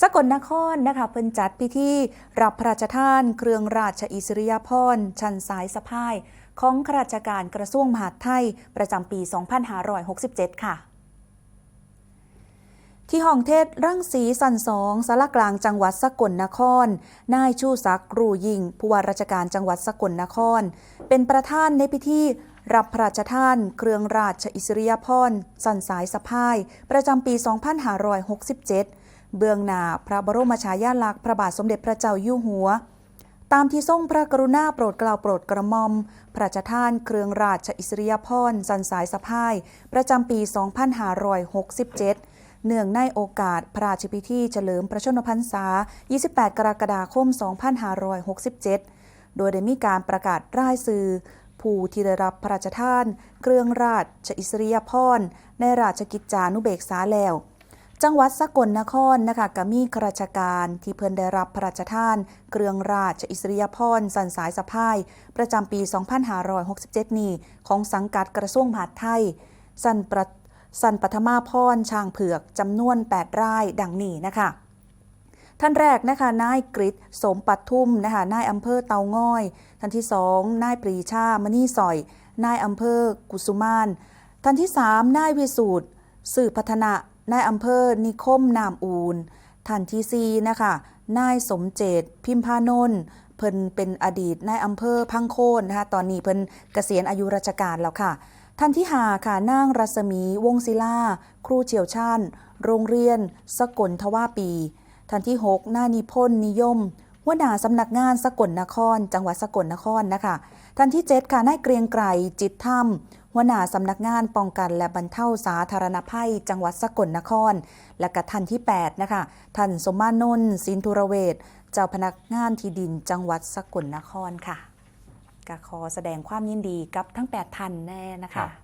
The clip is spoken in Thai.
สกลนครนะคะเพิ่นจัดพิธีรับพระราชทาน เครื่องราชอิสริยาภรณ์ชันสายสะพาย ของข้าราชการกระทรวงมหาดไทย ประจำปี 2567 ค่ะที่ห้องเทศรังสีสันสองสารกลางจังหวัดสกลนคร นายชูศักดิ์รูยิงผู้ว่าราชการจังหวัดสกลนคร เป็นประธานในพิธีรับพระราชทาน เครื่องราชอิสริยาภรณ์สันสายสะพาย ประจำปี 2567 เบื้องหน้าพระบรมฉายาลักษณ์พระบาทสมเด็จพระเจ้าอยู่หัว ตามที่ทรงพระกรุณาโปรดเกล้าโปรดกระหม่อม พระราชทานเครื่องราชอิสริยาภรสันสายสะพาย ประจำปี 2567 เนื่องในโอกาสพระราชพิธีเฉลิมพระชนมพรรษา 28 กรกฎาคม 2567 โดยได้มีการประกาศร่ายสื่อผู้ที่ได้รับพระราชทาน เครื่องราชอิสริยาภรในราชกิจจานุเบกษาแล้ว จังหวัดสกลนครนะคะก็มีข้าราชการที่เพิ่นได้รับพระราชทาน เครื่องราชอิสริยาภรณ์สันสายสะพาย ประจำปี 2567 นี้ ของสังกัดกระทรวงมหาดไทย สันประสันปฐมาพรช้างเผือกจำนวน 8 รายดังนี้นะคะท่านแรกนะคะนายกริชสมปัทุมนะคะนายอำเภอเตาง่อย ท่านที่สองนายปรีชามณีสอย นายอำเภอกุสุมาน ท่านที่สามนายวิสูตรสื่อพัฒนา นายอำเภอนิคมนามอูนท่านที่สี่นะคะนายสมเจตพิมพานนท์เพิ่นเป็นอดีตนายอำเภอพังโคนนะคะตอนนี้เพิ่นเกษียณอายุราชการแล้วค่ะ ท่านที่หาค่ะนางรัศมีวงศิลาครูเฉียวชาญโรงเรียน สกลทว่าปี ท่านที่6นานิพนธ์นิยม หัวหน้าสำนักงานสกลนคร จังหวัดสกลนครนะคะท่านที่7ค่ะนายเกรียงไกรจิตธรรมหัวหน้าสำนักงานป้องกันและบรรเทาสาธารณภัย จังหวัดสกลนคร และก็ท่านที่ 8 นะคะท่านสมมานนท์สินธุรเวชเจ้าพนักงานที่ดินจังหวัดสกลนครค่ะก็ขอแสดงความยินดีกับทั้ง 8 ท่านแน่นะคะครับ